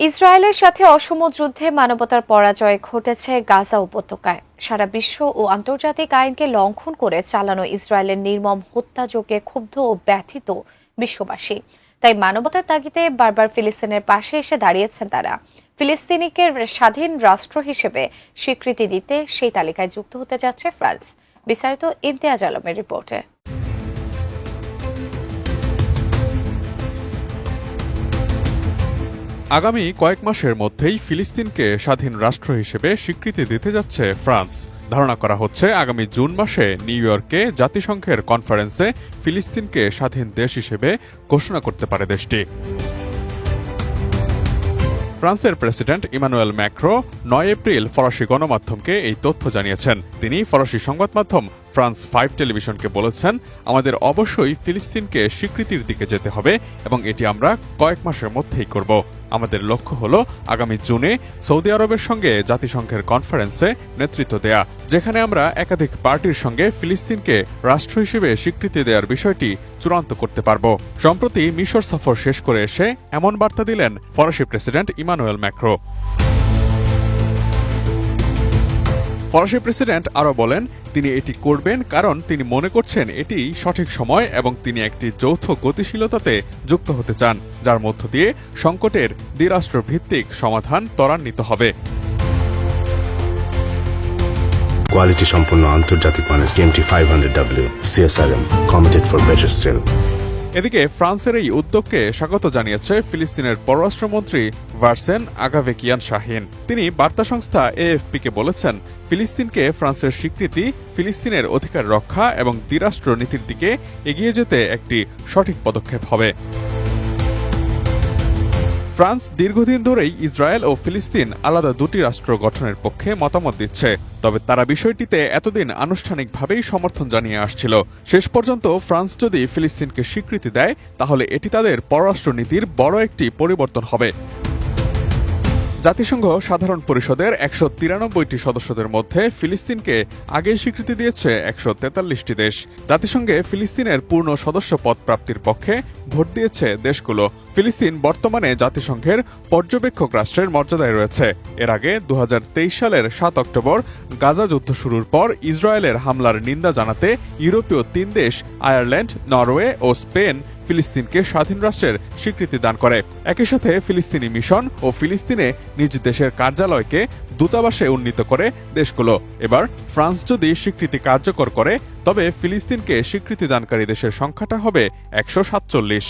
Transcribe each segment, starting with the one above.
ইসরায়েলের সাথে অসম যুদ্ধে মানবতার পরাজয় ঘটেছে গাজা উপত্যকায়। সারা বিশ্ব ও আন্তর্জাতিক আইনকে লঙ্ঘন করে চালানো ইসরায়েলের নির্মম হত্যাযোগে ক্ষুব্ধ ও ব্যথিত বিশ্ববাসী। তাই মানবতার তাগিদে বারবার ফিলিস্তিনের পাশে এসে দাঁড়িয়েছেন তারা। ফিলিস্তিনিকে স্বাধীন রাষ্ট্র হিসেবে স্বীকৃতি দিতে সেই তালিকায় যুক্ত হতে যাচ্ছে ফ্রান্স। বিস্তারিত ইমতিয়াজ আলমের রিপোর্টে। আগামী কয়েক মাসের মধ্যেই ফিলিস্তিনকে স্বাধীন রাষ্ট্র হিসেবে স্বীকৃতি দিতে যাচ্ছে ফ্রান্স। ধারণা করা হচ্ছে, আগামী জুন মাসে নিউ ইয়র্কে জাতিসংঘের কনফারেন্সে ফিলিস্তিনকে স্বাধীন দেশ হিসেবে ঘোষণা করতে পারে দেশটি। ফ্রান্সের প্রেসিডেন্ট ইমানুয়েল ম্যাক্রো নয় এপ্রিল ফরাসি গণমাধ্যমকে এই তথ্য জানিয়েছেন। তিনি ফরাসি সংবাদ মাধ্যম ফ্রান্স ফাইভ টেলিভিশনকে বলেছেন, আমাদের অবশ্যই ফিলিস্তিনকে স্বীকৃতির দিকে যেতে হবে এবং এটি আমরা কয়েক মাসের মধ্যেই করব। আমাদের লক্ষ্য হল আগামী জুনে সৌদি আরবের সঙ্গে জাতিসংঘের কনফারেন্সে নেতৃত্ব দেয়া, যেখানে আমরা একাধিক পার্টির সঙ্গে ফিলিস্তিনকে রাষ্ট্র হিসেবে স্বীকৃতি দেওয়ার বিষয়টি চূড়ান্ত করতে পারব। সম্প্রতি মিশর সফর শেষ করে এসে এমন বার্তা দিলেন ফরাসি প্রেসিডেন্ট ইমানুয়েল ম্যাক্রো। ফরাসি প্রেসিডেন্ট আরও বলেন তিনি এটি করবেন কারণ তিনি মনে করছেন এটি সঠিক সময় এবং তিনি একটি যৌথ গতিশীলতাতে যুক্ত হতে চান, যার মধ্য দিয়ে সংকটের দ্বিরাষ্ট্রভিত্তিক সমাধান ত্বরান্বিত হবে। কোয়ালিটি সম্পন্ন আন্তর্জাতিক মানের CMT five hundred W CSRM committed for better steel এদিকে ফ্রান্সের এই উদ্যোগকে স্বাগত জানিয়েছে ফিলিস্তিনের পররাষ্ট্রমন্ত্রী ভার্সেন আগাভেকিয়ান শাহিন। তিনি বার্তা সংস্থা এএফপিকে বলেছেন, ফিলিস্তিনকে ফ্রান্সের স্বীকৃতি, ফিলিস্তিনের অধিকার রক্ষা এবং দ্বিরাষ্ট্র নীতির দিকে এগিয়ে যেতে একটি সঠিক পদক্ষেপ হবে। ফ্রান্স দীর্ঘদিন ধরেই ইসরায়েল ও ফিলিস্তিন আলাদা দুটি রাষ্ট্র গঠনের পক্ষে মতামত দিচ্ছে। তবে তারা বিষয়টিতে এতদিন আনুষ্ঠানিকভাবেই সমর্থন জানিয়ে আসছিল। শেষ পর্যন্ত ফ্রান্স যদি ফিলিস্তিনকে স্বীকৃতি দেয়, তাহলে এটি তাদের পররাষ্ট্রনীতির বড় একটি পরিবর্তন হবে। জাতিসংঘ সাধারণ পরিষদের একশো তিরানব্বইটি সদস্যদের মধ্যে ফিলিস্তিনকে আগে স্বীকৃতি দিয়েছে একশো তেতাল্লিশটি দেশ। জাতিসংঘে ফিলিস্তিনের পূর্ণ সদস্য পদ প্রাপ্তির পক্ষে ভোট দিয়েছে দেশগুলো। ফিলিস্তিন বর্তমানে জাতিসংঘের পর্যবেক্ষক রাষ্ট্রের মর্যাদায় রয়েছে। এর আগে দু হাজার তেইশ সালের সাত অক্টোবর গাজা যুদ্ধ শুরুর পর ইসরায়েলের হামলার নিন্দা জানাতে ইউরোপীয় তিন দেশ, আয়ারল্যান্ড, নরওয়ে ও স্পেন ফিলিস্তিনকে স্বাধীন রাষ্ট্রের স্বীকৃতি দান করে। একই সাথে ফিলিস্তিনি মিশন ও ফিলিস্তিনে নিজ দেশের কার্যালয়কে দূতাবাসে উন্নীত করে দেশগুলো। এবার ফ্রান্স যদি স্বীকৃতি কার্যকর করে, তবে ফিলিস্তিনকে স্বীকৃতি দানকারী দেশের সংখ্যাটা হবে একশো সাতচল্লিশ।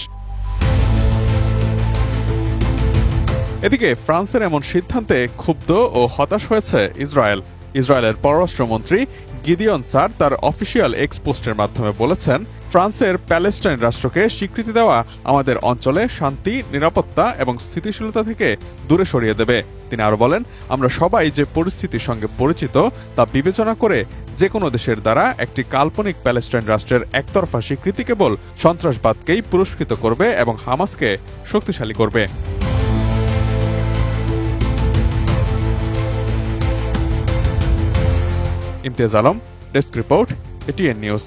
এদিকে ফ্রান্সের এমন সিদ্ধান্তে ক্ষুব্ধ ও হতাশ হয়েছে ইসরায়েল। ইসরায়েলের পররাষ্ট্রমন্ত্রী গিদিয়ন সার তার অফিসিয়াল এক্স পোস্টের মাধ্যমে বলেছেন, ফ্রান্সের প্যালেস্টাইন রাষ্ট্রকে স্বীকৃতি দেওয়া আমাদের অঞ্চলে শান্তি, নিরাপত্তা এবং স্থিতিশীলতা থেকে দূরে সরিয়ে দেবে। তিনি আরও বলেন, আমরা সবাই যে পরিস্থিতির সঙ্গে পরিচিত তা বিবেচনা করে যে কোনো দেশের দ্বারা একটি কাল্পনিক প্যালেস্টাইন রাষ্ট্রের একতরফা স্বীকৃতি কেবল সন্ত্রাসবাদকেই পুরস্কৃত করবে এবং হামাসকে শক্তিশালী করবে। Imtiaz Alam desk report ATN news